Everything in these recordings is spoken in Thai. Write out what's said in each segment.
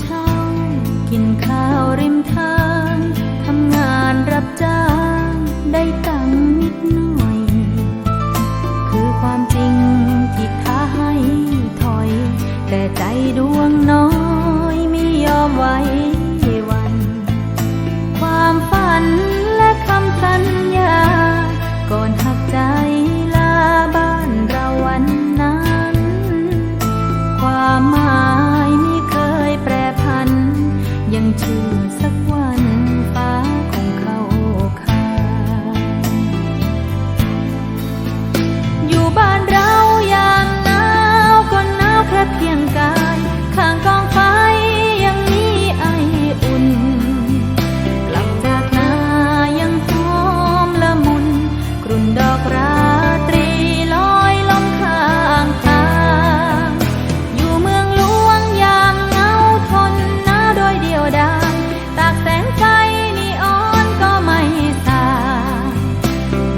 เช่า กินข้าวริมทาง ทำงานรับจ้าง ได้ตังค์นิดหน่อย คือความจริงที่ท้าให้ถอย แต่ใจดวงน้อยไม่ยอมไว้วัน ความฝันายตากแสงไฟนีออนก็ไม่สาง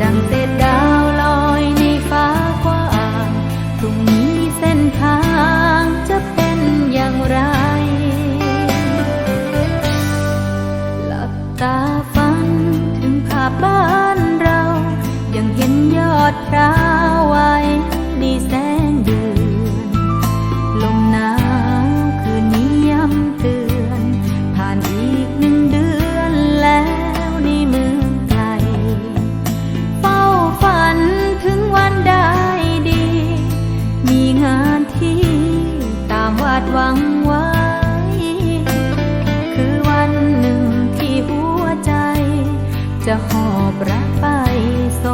ดังเศษดาวลอยในฟ้ากว้างพรุ่งนี้เส้นทางจะเป็นอย่างไร หลับตาฝันถึงภาพบ้านเรา ยังเห็นยอดพร้าวไว้ในแส จะหอบรักไปโซ